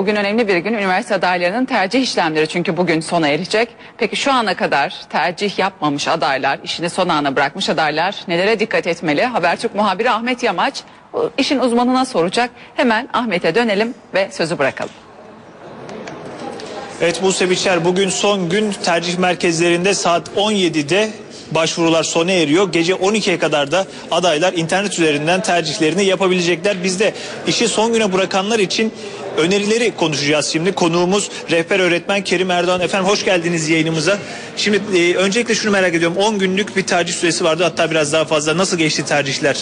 Bugün önemli bir gün üniversite adaylarının tercih işlemleri çünkü bugün sona erecek. Peki şu ana kadar tercih yapmamış adaylar, işini son ana bırakmış adaylar nelere dikkat etmeli? Habertürk muhabiri Ahmet Yamaç işin uzmanına soracak. Hemen Ahmet'e dönelim ve sözü bırakalım. Evet Buse Biçer bugün son gün tercih merkezlerinde saat 17'de başvurular sona eriyor. Gece 12'ye kadar da adaylar internet üzerinden tercihlerini yapabilecekler. Biz de işi son güne bırakanlar için önerileri konuşacağız şimdi. Konuğumuz rehber öğretmen Kerim Erdoğan. Efendim hoş geldiniz yayınımıza. Şimdi e, öncelikle şunu merak ediyorum. 10 günlük bir tercih süresi vardı hatta biraz daha fazla. Nasıl geçti tercihler?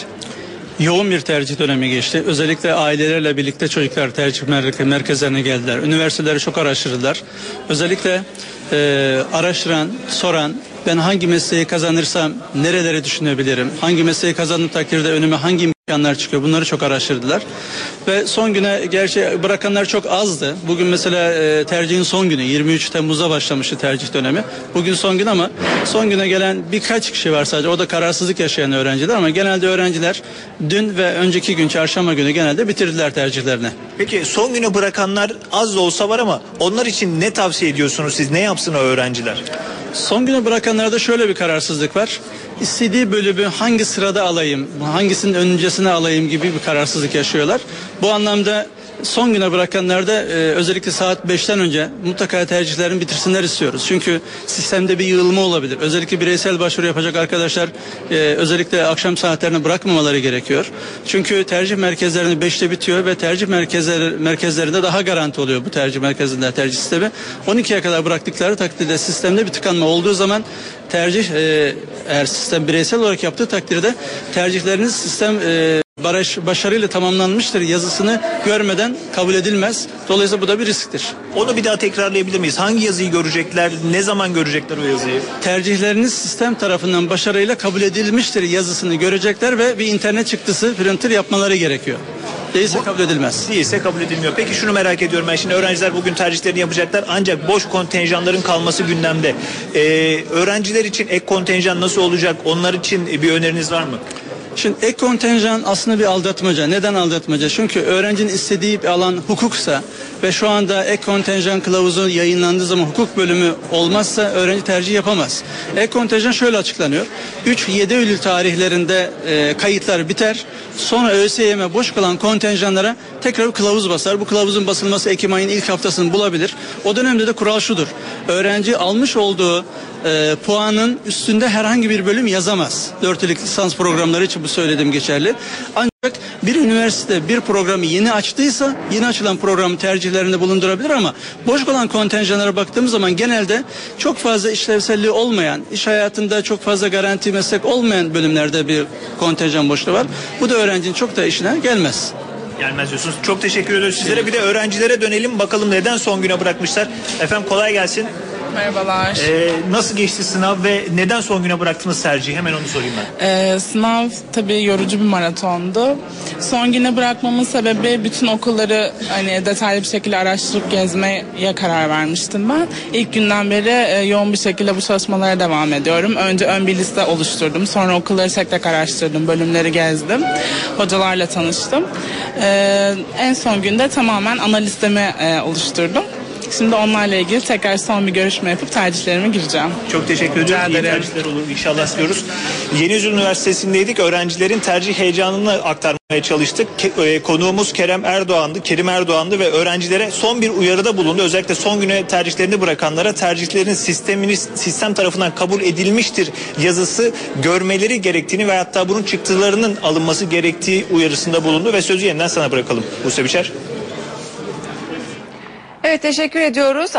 Yoğun bir tercih dönemi geçti. Özellikle ailelerle birlikte çocuklar tercih mer- merkezlerine geldiler. Üniversiteleri çok araştırdılar. Özellikle e, araştıran, soran, ben hangi mesleği kazanırsam nerelere düşünebilirim? Hangi mesleği kazandığım takdirde önüme hangi imkanlar çıkıyor? Bunları çok araştırdılar. Ve son güne gerçi bırakanlar çok azdı. Bugün mesela e, tercihin son günü 23 Temmuz'da başlamıştı tercih dönemi. Bugün son gün ama son güne gelen birkaç kişi var sadece. O da kararsızlık yaşayan öğrenciler ama genelde öğrenciler dün ve önceki gün çarşamba günü genelde bitirdiler tercihlerini. Peki son güne bırakanlar az da olsa var ama onlar için ne tavsiye ediyorsunuz siz? Ne yapsın o öğrenciler? Son güne bırakanlarda şöyle bir kararsızlık var. İstediği bölümü hangi sırada alayım, hangisinin öncesine alayım gibi bir kararsızlık yaşıyorlar. Bu anlamda son güne bırakanlarda e, özellikle saat 5'ten önce mutlaka tercihlerini bitirsinler istiyoruz. Çünkü sistemde bir yığılma olabilir. Özellikle bireysel başvuru yapacak arkadaşlar e, özellikle akşam saatlerini bırakmamaları gerekiyor. Çünkü tercih merkezlerini 5'te bitiyor ve tercih merkezleri, merkezlerinde daha garanti oluyor bu tercih merkezinde tercih sistemi. 12'ye kadar bıraktıkları takdirde sistemde bir tıkanma olduğu zaman tercih e, eğer sistem bireysel olarak yaptığı takdirde tercihleriniz sistem e, baraj, başarıyla tamamlanmıştır yazısını görmeden kabul edilmez. Dolayısıyla bu da bir risktir. Onu bir daha tekrarlayabilir miyiz? Hangi yazıyı görecekler? Ne zaman görecekler o yazıyı? Tercihleriniz sistem tarafından başarıyla kabul edilmiştir yazısını görecekler ve bir internet çıktısı printer yapmaları gerekiyor. Değilse kabul edilmez. Değilse kabul edilmiyor. Peki şunu merak ediyorum ben şimdi öğrenciler bugün tercihlerini yapacaklar ancak boş kontenjanların kalması gündemde. Ee, öğrenciler için ek kontenjan nasıl olacak? Onlar için bir öneriniz var mı? Şimdi ek kontenjan aslında bir aldatmaca. Neden aldatmaca? Çünkü öğrencinin istediği bir alan hukuksa ve şu anda ek kontenjan kılavuzu yayınlandığı zaman hukuk bölümü olmazsa öğrenci tercih yapamaz. Ek kontenjan şöyle açıklanıyor. 3-7 Eylül tarihlerinde e, kayıtlar biter. Sonra ÖSYM boş kalan kontenjanlara tekrar bir kılavuz basar. Bu kılavuzun basılması Ekim ayının ilk haftasını bulabilir. O dönemde de kural şudur. Öğrenci almış olduğu e, puanın üstünde herhangi bir bölüm yazamaz. 4 yıllık lisans programları için bu söylediğim geçerli. Ancak bir üniversite bir programı yeni açtıysa yeni açılan programı tercihlerinde bulundurabilir ama boş kalan kontenjanlara baktığımız zaman genelde çok fazla işlevselliği olmayan, iş hayatında çok fazla garanti meslek olmayan bölümlerde bir kontenjan boşluğu var. Bu da öğrencinin çok da işine gelmez. Gelmez diyorsunuz. Çok teşekkür ediyoruz sizlere. Bir de öğrencilere dönelim bakalım neden son güne bırakmışlar. Efendim kolay gelsin. Merhabalar. Ee, nasıl geçti sınav ve neden son güne bıraktınız tercihi? Hemen onu sorayım ben. Ee, sınav tabii yorucu bir maratondu. Son güne bırakmamın sebebi bütün okulları hani detaylı bir şekilde araştırıp gezmeye karar vermiştim ben. İlk günden beri e, yoğun bir şekilde bu çalışmalara devam ediyorum. Önce ön bir liste oluşturdum. Sonra okulları tek tek araştırdım. Bölümleri gezdim. Hocalarla tanıştım. Ee, en son günde tamamen ana listemi e, oluşturdum. Şimdi onlarla ilgili tekrar son bir görüşme yapıp tercihlerime gireceğim. Çok teşekkür ediyoruz. İyi ederim. tercihler olur inşallah diyoruz. Yeni Yüzyıl Üniversitesi'ndeydik. Öğrencilerin tercih heyecanını aktarmaya çalıştık. E, konuğumuz Kerem Erdoğan'dı, Kerim Erdoğan'dı ve öğrencilere son bir uyarıda bulundu. Özellikle son güne tercihlerini bırakanlara tercihlerin sisteminiz sistem tarafından kabul edilmiştir yazısı görmeleri gerektiğini ve hatta bunun çıktılarının alınması gerektiği uyarısında bulundu ve sözü yeniden sana bırakalım. Buse Biçer. Evet teşekkür ediyoruz.